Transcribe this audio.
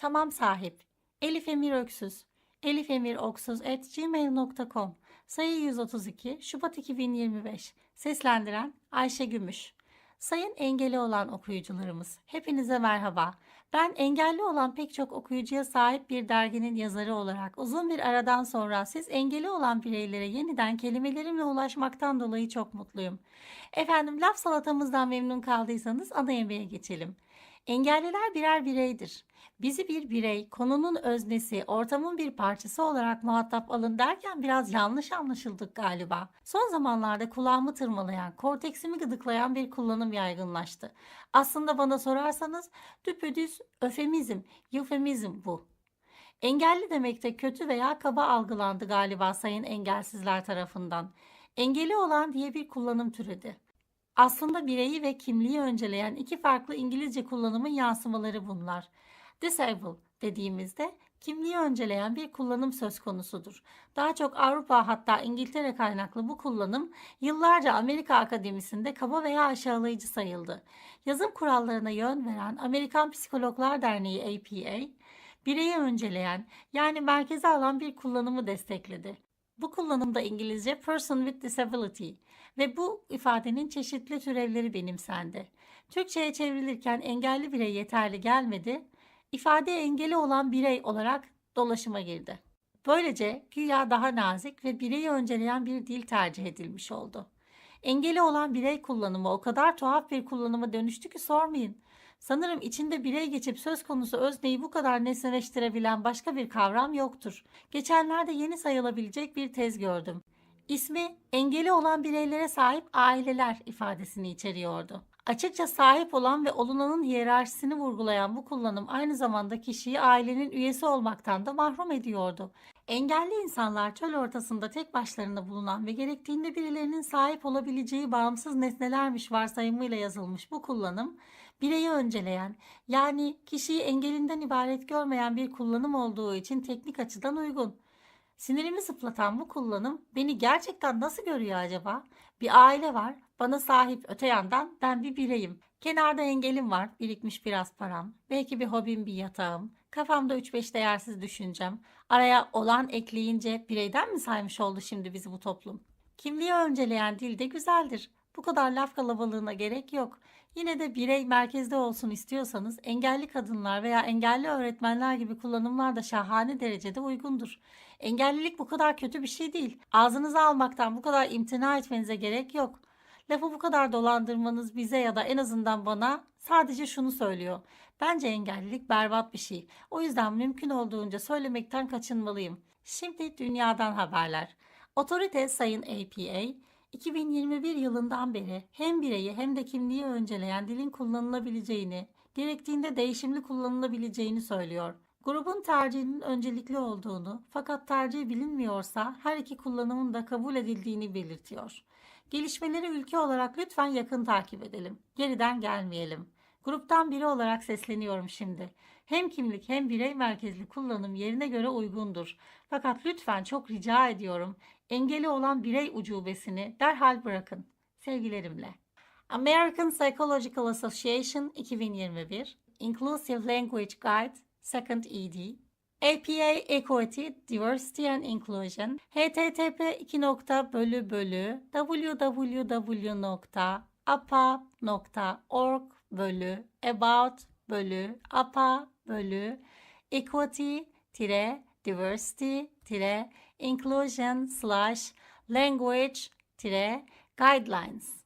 Tamam sahip. Elif Emir Öksüz. elifemiroksuz@gmail.com Sayı 132 Şubat 2025 Seslendiren Ayşe Gümüş Sayın engeli olan okuyucularımız, hepinize merhaba. Ben engelli olan pek çok okuyucuya sahip bir derginin yazarı olarak uzun bir aradan sonra siz engeli olan bireylere yeniden kelimelerimle ulaşmaktan dolayı çok mutluyum. Efendim laf salatamızdan memnun kaldıysanız ana yemeğe geçelim. Engelliler birer bireydir. Bizi bir birey, konunun öznesi, ortamın bir parçası olarak muhatap alın derken biraz yanlış anlaşıldık galiba. Son zamanlarda kulağımı tırmalayan, korteksimi gıdıklayan bir kullanım yaygınlaştı. Aslında bana sorarsanız düpedüz öfemizm, eufemizm bu. Engelli demek de kötü veya kaba algılandı galiba sayın engelsizler tarafından. Engeli olan diye bir kullanım türedi. Aslında bireyi ve kimliği önceleyen iki farklı İngilizce kullanımın yansımaları bunlar. Disable dediğimizde kimliği önceleyen bir kullanım söz konusudur. Daha çok Avrupa hatta İngiltere kaynaklı bu kullanım yıllarca Amerika Akademisi'nde kaba veya aşağılayıcı sayıldı. Yazım kurallarına yön veren Amerikan Psikologlar Derneği APA, bireyi önceleyen yani merkeze alan bir kullanımı destekledi. Bu kullanımda İngilizce person with disability ve bu ifadenin çeşitli türevleri benimsendi. Türkçe'ye çevrilirken engelli birey yeterli gelmedi, ifade engeli olan birey olarak dolaşıma girdi. Böylece güya daha nazik ve bireyi önceleyen bir dil tercih edilmiş oldu. Engeli olan birey kullanımı o kadar tuhaf bir kullanıma dönüştü ki sormayın. Sanırım içinde birey geçip söz konusu özneyi bu kadar nesneleştirebilen başka bir kavram yoktur. Geçenlerde yeni sayılabilecek bir tez gördüm. İsmi engeli olan bireylere sahip aileler ifadesini içeriyordu. Açıkça sahip olan ve olunanın hiyerarşisini vurgulayan bu kullanım aynı zamanda kişiyi ailenin üyesi olmaktan da mahrum ediyordu. Engelli insanlar çöl ortasında tek başlarına bulunan ve gerektiğinde birilerinin sahip olabileceği bağımsız nesnelermiş varsayımıyla yazılmış bu kullanım, bireyi önceleyen yani kişiyi engelinden ibaret görmeyen bir kullanım olduğu için teknik açıdan uygun. Sinirimi zıplatan bu kullanım beni gerçekten nasıl görüyor acaba? Bir aile var, bana sahip öte yandan ben bir bireyim. Kenarda engelim var, birikmiş biraz param. Belki bir hobim, bir yatağım. Kafamda 3-5 değersiz düşüncem. Araya olan ekleyince bireyden mi saymış oldu şimdi bizi bu toplum? Kimliği önceleyen dil de güzeldir. Bu kadar laf kalabalığına gerek yok. Yine de birey merkezde olsun istiyorsanız engelli kadınlar veya engelli öğretmenler gibi kullanımlar da şahane derecede uygundur. Engellilik bu kadar kötü bir şey değil. Ağzınıza almaktan bu kadar imtina etmenize gerek yok. Lafı bu kadar dolandırmanız bize ya da en azından bana sadece şunu söylüyor. Bence engellilik berbat bir şey. O yüzden mümkün olduğunca söylemekten kaçınmalıyım. Şimdi dünyadan haberler. Otorite Sayın APA, 2021 yılından beri hem bireyi hem de kimliği önceleyen dilin kullanılabileceğini, gerektiğinde değişimli kullanılabileceğini söylüyor. Grubun tercihinin öncelikli olduğunu fakat tercih bilinmiyorsa her iki kullanımın da kabul edildiğini belirtiyor. Gelişmeleri ülke olarak lütfen yakın takip edelim. Geriden gelmeyelim. Gruptan biri olarak sesleniyorum şimdi. Hem kimlik hem birey merkezli kullanım yerine göre uygundur. Fakat lütfen çok rica ediyorum engeli olan birey ucubesini derhal bırakın. Sevgilerimle. American Psychological Association 2021 Inclusive Language Guide Second ED APA Equity, Diversity and Inclusion http www.apa.org bölü about bölü apa bölü equity tire diversity tire inclusion slash language tire guidelines